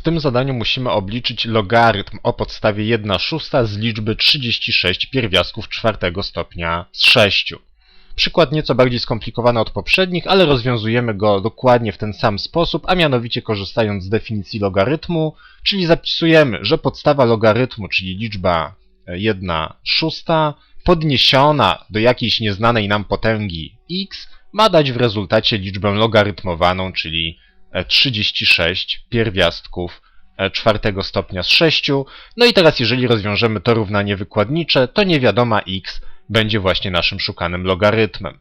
W tym zadaniu musimy obliczyć logarytm o podstawie 1 szósta z liczby 36 pierwiastków czwartego stopnia z 6. Przykład nieco bardziej skomplikowany od poprzednich, ale rozwiązujemy go dokładnie w ten sam sposób, a mianowicie korzystając z definicji logarytmu, czyli zapisujemy, że podstawa logarytmu, czyli liczba 1 szósta, podniesiona do jakiejś nieznanej nam potęgi x, ma dać w rezultacie liczbę logarytmowaną, czyli e, 36 pierwiastków e, czwartego stopnia z 6. No i teraz jeżeli rozwiążemy to równanie wykładnicze, to niewiadoma x będzie właśnie naszym szukanym logarytmem.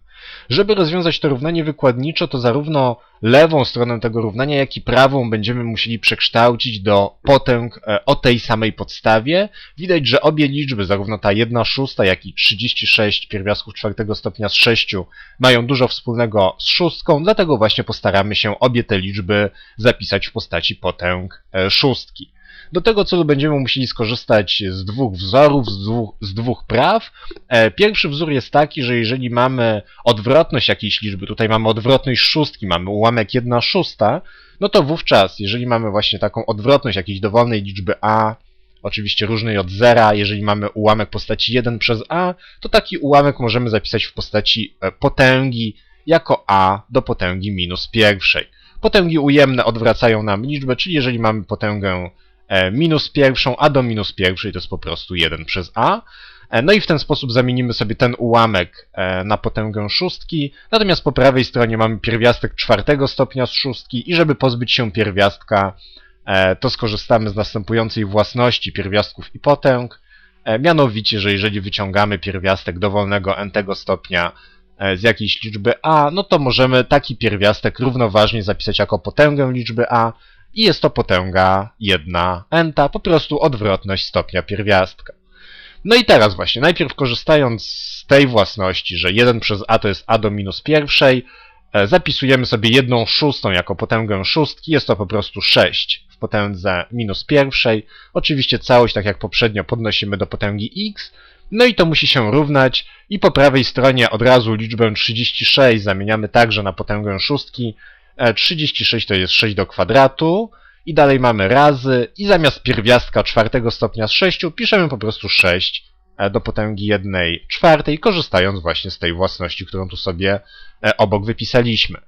Żeby rozwiązać to równanie wykładniczo, to zarówno lewą stronę tego równania, jak i prawą będziemy musieli przekształcić do potęg e, o tej samej podstawie. Widać, że obie liczby, zarówno ta 1 szósta, jak i 36 pierwiastków czwartego stopnia z 6 mają dużo wspólnego z szóstką, dlatego właśnie postaramy się obie te liczby zapisać w postaci potęg e, szóstki. Do tego celu będziemy musieli skorzystać z dwóch wzorów, z dwóch, z dwóch praw. E, Pierwszy wzór jest taki, że jeżeli mamy odwrotność jakiejś liczby, tutaj mamy odwrotność szóstki, mamy ułamek 1 szósta, no to wówczas, jeżeli mamy właśnie taką odwrotność jakiejś dowolnej liczby a, oczywiście różnej od zera, jeżeli mamy ułamek postaci 1 przez a, to taki ułamek możemy zapisać w postaci e, potęgi jako a do potęgi minus pierwszej. Potęgi ujemne odwracają nam liczbę, czyli jeżeli mamy potęgę minus pierwszą, a do minus pierwszej to jest po prostu 1 przez a. E, No i w ten sposób zamienimy sobie ten ułamek e, na potęgę szóstki, natomiast po prawej stronie mamy pierwiastek czwartego stopnia z szóstki i żeby pozbyć się pierwiastka, e, to skorzystamy z następującej własności pierwiastków i potęg, E, mianowicie, że jeżeli wyciągamy pierwiastek dowolnego n-tego stopnia e, z jakiejś liczby a, no to możemy taki pierwiastek równoważnie zapisać jako potęgę liczby a i jest to potęga 1 n-ta, po prostu odwrotność stopnia pierwiastka. No i teraz właśnie, najpierw korzystając z tej własności, że 1 przez a to jest a do minus pierwszej, e, zapisujemy sobie 1 szóstą jako potęgę szóstki, jest to po prostu 6 w potędze minus pierwszej. Oczywiście całość, tak jak poprzednio, podnosimy do potęgi x, no i to musi się równać i po prawej stronie od razu liczbę 36 zamieniamy także na potęgę szóstki. E, 36 to jest 6 do kwadratu. I dalej mamy razy. I zamiast pierwiastka czwartego stopnia z 6 piszemy po prostu 6 e, do potęgi 1 czwartej, korzystając właśnie z tej własności, którą tu sobie e, obok wypisaliśmy.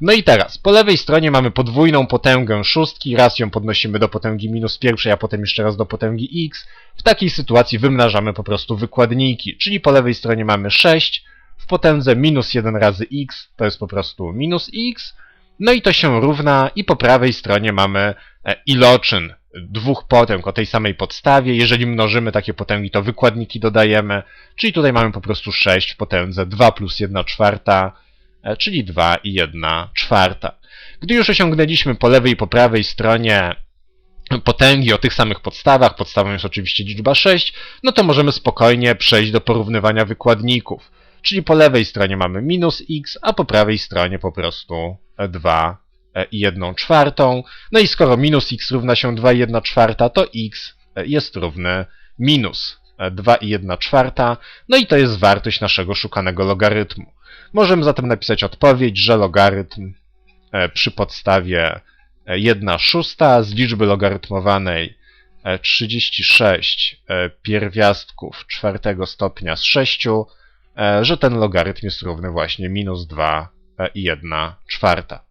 No i teraz, po lewej stronie mamy podwójną potęgę szóstki, raz ją podnosimy do potęgi minus pierwszej, a potem jeszcze raz do potęgi x. W takiej sytuacji wymnażamy po prostu wykładniki, czyli po lewej stronie mamy 6 w potędze minus 1 razy x, to jest po prostu minus x, no i to się równa i po prawej stronie mamy e, iloczyn dwóch potęg o tej samej podstawie. Jeżeli mnożymy takie potęgi, to wykładniki dodajemy, czyli tutaj mamy po prostu 6 w potędze 2 plus 1 czwarta, e, czyli 2 i 1 czwarta. Gdy już osiągnęliśmy po lewej i po prawej stronie potęgi o tych samych podstawach, podstawą jest oczywiście liczba 6, no to możemy spokojnie przejść do porównywania wykładników. Czyli po lewej stronie mamy minus x, a po prawej stronie po prostu 2 i 1 czwartą. No i skoro minus x równa się 2 i 1 czwarta, to x jest równy minus 2 i 1 czwarta. No i to jest wartość naszego szukanego logarytmu. Możemy zatem napisać odpowiedź, że logarytm e, przy podstawie 1 szósta z liczby logarytmowanej e, 36 e, pierwiastków czwartego stopnia z 6, e, że ten logarytm jest równy właśnie minus 2 1 czwarta.